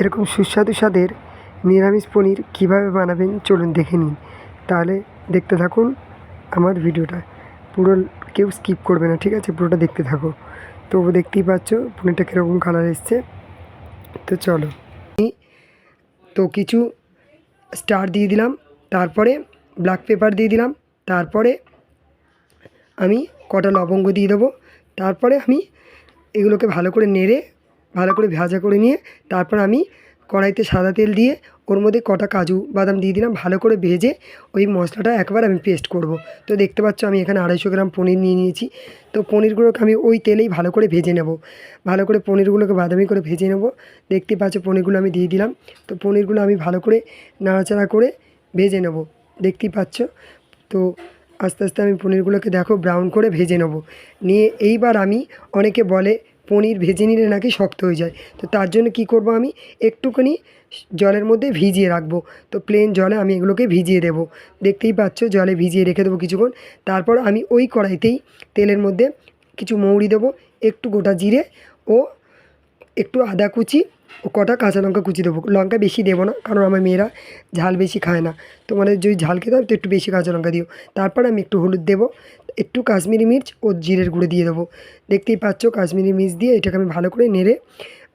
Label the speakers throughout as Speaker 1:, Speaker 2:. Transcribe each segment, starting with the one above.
Speaker 1: এরকম সুস্বাদু স্বাদের নিরামিষ পনির কীভাবে বানাবেন চলুন দেখে নিন। তাহলে দেখতে থাকুন আমার ভিডিওটা। পুরো কেউ স্কিপ করবে না, ঠিক আছে? পুরোটা দেখতে থাকো। তো দেখতেই পাচ্ছ পনিরটা কীরকম কালার এসছে। তো চলো। তো কিছু স্টার দিয়ে দিলাম, তারপরে ব্ল্যাক পেপার দিয়ে দিলাম, তারপরে আমি কটা লবঙ্গ দিয়ে দেবো, তারপরে আমি এগুলোকে ভালো করে নেড়ে ভালো করে ভাজা করে নিয়ে তারপর আমি কড়াইতে সাদা তেল দিয়ে ওর মধ্যে কটা কাজু বাদাম দিয়ে দিলাম, ভালো করে ভেজে ওই মশলাটা একবার আমি পেস্ট করব। তো দেখতে পাচ্ছ আমি এখানে আড়াইশো গ্রাম পনির নিয়ে নিয়েছি। তো পনিরগুলোকে আমি ওই তেলেই ভালো করে ভেজে নেব। ভালো করে পনিরগুলোকে বাদামি করে ভেজে নেব। দেখতে পাচ্ছ পনিরগুলো আমি দিয়ে দিলাম। তো পনিরগুলো আমি ভালো করে নাড়াচাড়া করে ভেজে নেব। দেখতেই পাচ্ছ? তো আস্তে আস্তে আমি পনিরগুলোকে দেখো ব্রাউন করে ভেজে নেব। নিয়ে এইবার আমি অনেকে বলে পনির ভেজে নিলে নাকি শক্ত হয়ে যায়। তো তার জন্য কি করব আমি? একটুখানি জলের মধ্যে ভিজিয়ে রাখব। তো প্লেন জলে আমি এগুলোকে ভিজিয়ে দেব। দেখতেই পাচ্ছ, জলে ভিজিয়ে রেখে দেবো কিছুক্ষণ। তারপর আমি ওই কড়াইতেই তেলের মধ্যে কিছু মৌরি দেবো, একটু গোটা জিরে ও একটু আদা কুচি ও কটা কাঁচা লঙ্কা কুচি দেবো। লঙ্কা বেশি দেবো না, কারণ আমার মেয়েরা ঝাল বেশি খায় না। তোমাদের যদি ঝাল খেতে হয় তো একটু বেশি কাঁচা লঙ্কা দিও। তারপর আমি একটু হলুদ দেবো, একটু কাশ্মীরি মির্চ ও জিরের গুঁড়ো দিয়ে দেবো। দেখতেই পাচ্ছ কাশ্মীরি মির্চ দিয়ে এটাকে আমি ভালো করে নেড়ে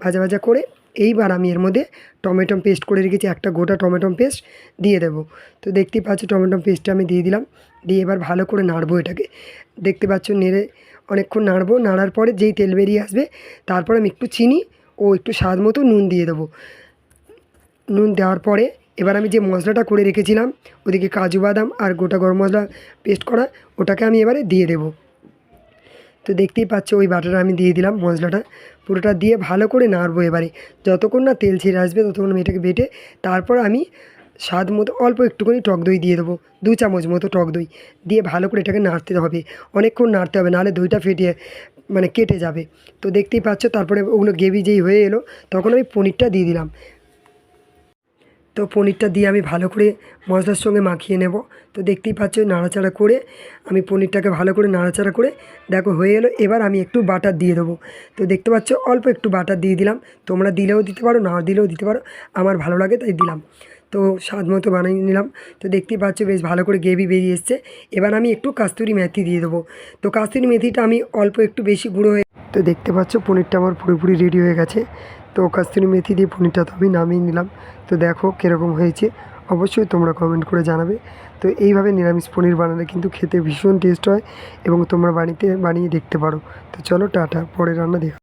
Speaker 1: ভাজা ভাজা করে এইবার আমি এর মধ্যে টমেটো পেস্ট করে রেখেছি, একটা গোটা টমেটো পেস্ট দিয়ে দেবো। তো দেখতেই পাচ্ছ টমেটো পেস্টটা আমি দিয়ে দিলাম, দিয়ে এবার ভালো করে নাড়বো এটাকে। দেখতে পাচ্ছ নেড়ে অনেকক্ষণ নাড়বো, নাড়ার পরে যেই তেল বেরিয়ে আসবে তারপর আমি একটু চিনি ও একটু স্বাদ মতো নুন দিয়ে দেবো। নুন দেওয়ার পরে এবার আমি যে মশলাটা করে রেখেছিলাম, ওদিকে কাজু বাদাম আর গোটা গরম মশলা পেস্ট করা, ওটাকে আমি এবারে দিয়ে দেবো। তো দেখতেই পাচ্ছ ওই বাটাটা আমি দিয়ে দিলাম মশলাটা। পুরোটা দিয়ে ভালো করে নাড়বো এবারে। যতক্ষণ না তেল ছেড়ে আসবে ততক্ষণ আমি এটাকে বেটে তারপর আমি স্বাদ মতো অল্প একটুখানি টক দই দিয়ে দেবো। দু চামচ মতো টক দই। দিয়ে ভালো করে এটাকে নাড়তে হবে। অনেকক্ষণ নাড়তে হবে, নাহলে দইটা ফেটিয়ে মানে কেটে যাবে। তো দেখতেই পাচ্ছ তারপরে ওগুলো গ্রেভি যেই হয়ে এলো, তখন আমি পনিরটা দিয়ে দিলাম। তো পনিরটা দিয়ে আমি ভালো করে মশলার সঙ্গে মাখিয়ে নেব। তো দেখতেই পাচ্ছ নাড়াচাড়া করে আমি পনিরটাকে ভালো করে নাড়াচাড়া করে দেখো হয়ে গেলো। এবার আমি একটু বাটার দিয়ে দেবো। তো দেখতে পাচ্ছ অল্প একটু বাটার দিয়ে দিলাম। তোমরা দিলেও দিতে পারো না দিলেও দিতে পারো। আমার ভালো লাগে তাই দিলাম। তো স্বাদ মতো বানিয়ে নিলাম। তো দেখতেই পাচ্ছ বেশ ভালো করে গ্রেভি বেরিয়ে এসছে। এবার আমি একটু কাস্তুরি মেথি দিয়ে দেবো। তো কাস্তুরি মেথিটা আমি অল্প একটু বেশি গুঁড়ো হয়ে তো দেখতে পাচ্ছ পনিরটা আমার পুরোপুরি রেডি হয়ে গেছে। তো কাস্তুরি মেথি দিয়ে পনিরটা তো আমি নামিয়ে নিলাম। তো দেখো কীরকম হয়েছে। অবশ্যই তোমরা কমেন্ট করে জানাবে। তো এইভাবে নিরামিষ পনির বানালে কিন্তু খেতে ভীষণ টেস্ট হয় এবং তোমরা বাড়িতে বানিয়ে দেখতে পারো। তো চলো টাটা, পরে রান্না দেখা